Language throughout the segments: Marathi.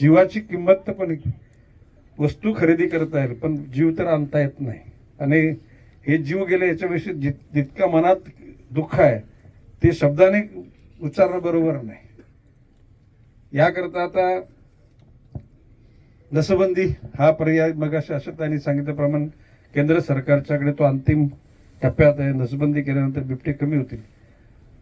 जीवाची किंमत तर पण वस्तू खरेदी करता येईल पण जीव तर आणता येत नाही. आणि हे जीव गेले याच्याविषयी जित जितका मनात दुःख आहे ते शब्दाने उच्चारणं बरोबर नाही. याकरता आता नसबंदी हा पर्याय मग शासकांनी सांगितल्याप्रमाणे केंद्र सरकारच्याकडे तो अंतिम टप्प्यात आहे. नसबंदी केल्यानंतर बिबटे कमी होतील.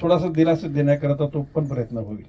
थोडासा दिलासा देण्याकरता तो पण प्रयत्न होईल.